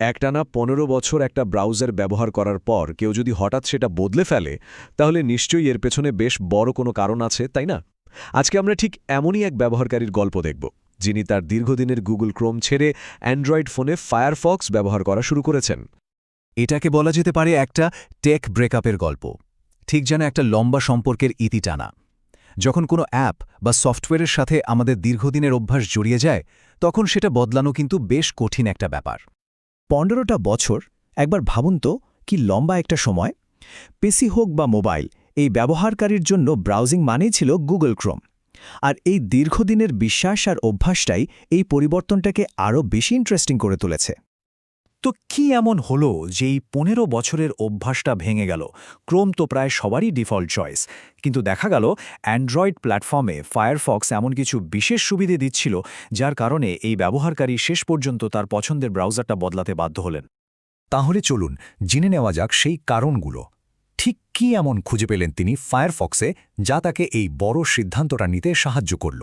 একটানা পনেরো বছর একটা ব্রাউজার ব্যবহার করার পর কেউ যদি হঠাৎ সেটা বদলে ফেলে, তাহলে নিশ্চয়ই এর পেছনে বেশ বড় কোনো কারণ আছে, তাই না? আজকে আমরা ঠিক এমনই এক ব্যবহারকারীর গল্প দেখব, যিনি তার দীর্ঘদিনের গুগল ক্রোম ছেড়ে অ্যান্ড্রয়েড ফোনে ফায়ারফক্স ব্যবহার করা শুরু করেছেন। এটাকে বলা যেতে পারে একটা টেক ব্রেকআপের গল্প, ঠিক যেন একটা লম্বা সম্পর্কের ইতি টানা। যখন কোনো অ্যাপ বা সফটওয়্যারের সাথে আমাদের দীর্ঘদিনের অভ্যাস জড়িয়ে যায়, তখন সেটা বদলানো কিন্তু বেশ কঠিন একটা ব্যাপার। পনেরোটা বছর একবার ভাবুন তো কি লম্বা একটা সময়। পেসি হোক বা মোবাইল, এই ব্যবহারকারীর জন্য ব্রাউজিং মানেই ছিল গুগল ক্রোম। আর এই দীর্ঘদিনের বিশ্বাস আর অভ্যাসটাই এই পরিবর্তনটাকে আরও বেশি ইন্টারেস্টিং করে তুলেছে। তো কি এমন হলো যে এই পনেরো বছরের অভ্যাসটা ভেঙে গেল? ক্রোম তো প্রায় সবারই ডিফল্ট চয়েস। কিন্তু দেখা গেল, অ্যান্ড্রয়েড প্ল্যাটফর্মে ফায়ারফক্স এমন কিছু বিশেষ সুবিধে দিচ্ছিল, যার কারণে এই ব্যবহারকারী শেষ পর্যন্ত তার পছন্দের ব্রাউজারটা বদলাতে বাধ্য হলেন। তাহলে চলুন, জেনে নেওয়া যাক সেই কারণগুলো। ঠিক কি এমন খুঁজে পেলেন তিনি ফায়ারফক্সে, যা তাকে এই বড় সিদ্ধান্তটা নিতে সাহায্য করল?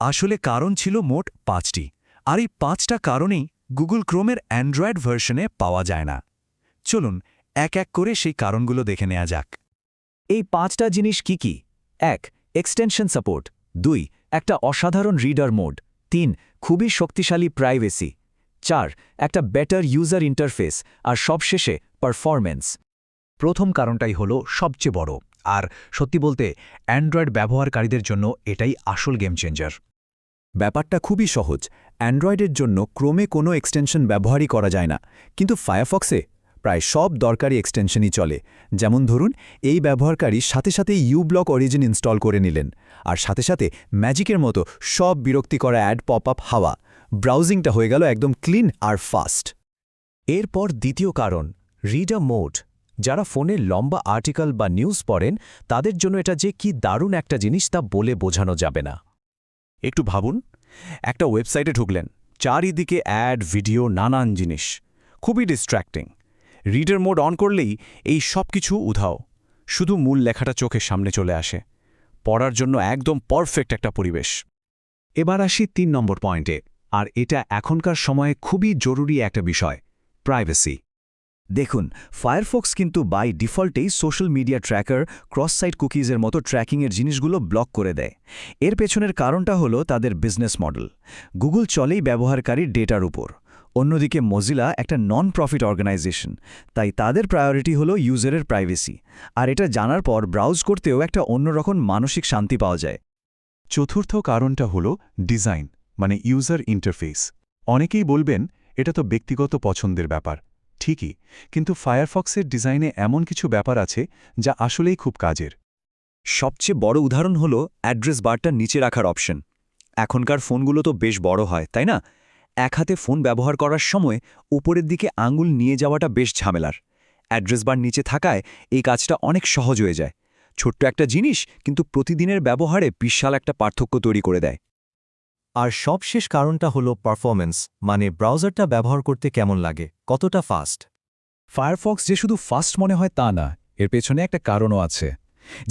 আসলে কারণ ছিল মোট পাঁচটি। আর এই পাঁচটা কারণেই গুগল ক্রোমের অ্যান্ড্রয়েড ভার্সনে পাওয়া যায় না। চলুন এক এক করে সেই কারণগুলো দেখে নেওয়া যাক। এই পাঁচটা জিনিস কি কি? এক এক্সটেনশন সাপোর্ট দুই, একটা অসাধারণ রিডার মোড তিন, খুবই শক্তিশালী প্রাইভেসি চার, একটা বেটার ইউজার ইন্টারফেস আর সবশেষে পারফরম্যান্স প্রথম কারণটাই হলো সবচেয়ে বড়। আর সত্যি বলতে অ্যান্ড্রয়েড ব্যবহারকারীদের জন্য এটাই আসল গেম চেঞ্জার ব্যাপারটা খুবই সহজ। অ্যান্ড্রয়েডের জন্য ক্রোমে কোনো এক্সটেনশন ব্যবহারই করা যায় না। কিন্তু ফায়ারফক্সে প্রায় সব দরকারি এক্সটেনশনই চলে। যেমন ধরুন, এই ব্যবহারকারী সাথে সাথে ইউব্লক অরিজিন ইনস্টল করে নিলেন। আর সাথে সাথে ম্যাজিকের মতো সব বিরক্তি করা অ্যাড পপ আপ হাওয়া। ব্রাউজিংটা হয়ে গেল একদম ক্লিন আর ফাস্ট এরপর দ্বিতীয় কারণ রিডার মোড যারা ফোনে লম্বা আর্টিকেল বা নিউজ পড়েন, তাদের জন্য এটা যে কি দারুণ একটা জিনিস তা বলে বোঝানো যাবে না। একটু ভাবুন, একটা ওয়েবসাইটে ঢুকলেন, চারিদিকে অ্যাড, ভিডিও, নানান জিনিস। খুবই ডিস্ট্র্যাক্টিং রিডার মোড অন করলেই এই সব কিছু উধাও। শুধু মূল লেখাটা চোখের সামনে চলে আসে। পড়ার জন্য একদম পারফেক্ট একটা পরিবেশ। এবার আসি তিন নম্বর পয়েন্টে আর এটা এখনকার সময়ে খুবই জরুরি একটা বিষয় প্রাইভেসি দেখুন ফায়ারফক্স কিন্তু by ডিফল্টেই social media tracker cross site কুকিজের মতো ট্র্যাকিংয়ের জিনিসগুলো ব্লক করে দেয়। এর পেছনের কারণটা হলো তাদের বিজনেস মডেল গুগল চলেই ব্যবহারকারীর ডেটার উপর। অন্যদিকে মজিলা একটা নন প্রফিট অর্গানাইজেশন তাই তাদের প্রায়োরিটি হলো ইউজারের প্রাইভেসি আর এটা জানার পর ব্রাউজ করতেও একটা অন্যরকম মানসিক শান্তি পাওয়া যায়। চতুর্থ কারণটা হল ডিজাইন মানে ইউজার ইন্টারফেস অনেকেই বলবেন, এটা তো ব্যক্তিগত পছন্দের ব্যাপার। ঠিকই, কিন্তু ফায়ারফক্সের ডিজাইনে এমন কিছু ব্যাপার আছে যা আসলেই খুব কাজের। সবচেয়ে বড় উদাহরণ হল অ্যাড্রেস বারটা নিচে রাখার অপশন। এখনকার ফোনগুলো তো বেশ বড় হয়, তাই না? এক হাতে ফোন ব্যবহার করার সময় উপরের দিকে আঙুল নিয়ে যাওয়াটা বেশ ঝামেলার। অ্যাড্রেস বার নিচে থাকায় এই কাজটা অনেক সহজ হয়ে যায়। ছোট্ট একটা জিনিস কিন্তু প্রতিদিনের ব্যবহারে বিশাল একটা পার্থক্য তৈরি করে দেয়। আর সবশেষ কারণটা হলো পারফরম্যান্স মানে ব্রাউজারটা ব্যবহার করতে কেমন লাগে, কতটা ফাস্ট ফায়ারফক্স যে শুধু ফাস্ট মনে হয় তা না, এর পেছনে একটা কারণও আছে।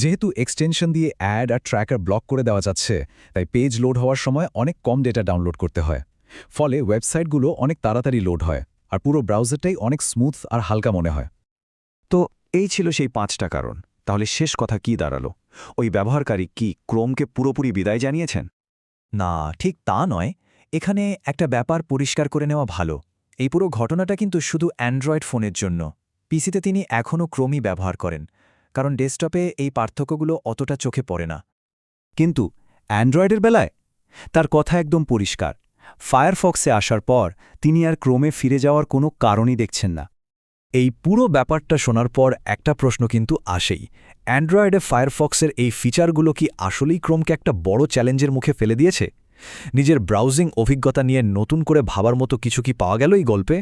যেহেতু এক্সটেনশন দিয়ে অ্যাড আর ট্র্যাকার ব্লক করে দেওয়া যাচ্ছে, তাই পেজ লোড হওয়ার সময় অনেক কম ডেটা ডাউনলোড করতে হয়। ফলে ওয়েবসাইটগুলো অনেক তাড়াতাড়ি লোড হয়, আর পুরো ব্রাউজারটাই অনেক স্মুথ আর হালকা মনে হয়। তো এই ছিল সেই পাঁচটা কারণ। তাহলে শেষ কথা কি দাঁড়াল? ওই ব্যবহারকারী কি ক্রোমকে পুরোপুরি বিদায় জানিয়েছেন? না, ঠিক তা নয়। এখানে একটা ব্যাপার পরিষ্কার করে নেওয়া ভালো। এই পুরো ঘটনাটা কিন্তু শুধু অ্যান্ড্রয়েড ফোনের জন্য। পিসিতে তিনি এখনও ক্রোমই ব্যবহার করেন, কারণ ডেস্কটপে এই পার্থক্যগুলো অতটা চোখে পড়ে না। কিন্তু অ্যান্ড্রয়েডের বেলায়? তার কথা একদম পরিষ্কার। ফায়ারফক্সে আসার পর তিনি আর ক্রোমে ফিরে যাওয়ার কোনো কারণই দেখছেন না। এই পুরো ব্যাপারটা শোনার পর একটা প্রশ্ন কিন্তু আসেই। অ্যান্ড্রয়েডে ফায়ারফক্সের এই ফিচারগুলো কি আসলেই ক্রোমকে একটা বড় চ্যালেঞ্জের মুখে ফেলে দিয়েছে? নিজের ব্রাউজিং অভিজ্ঞতা নিয়ে নতুন করে ভাবার মতো কিছু কি পাওয়া গেল এই গল্পে?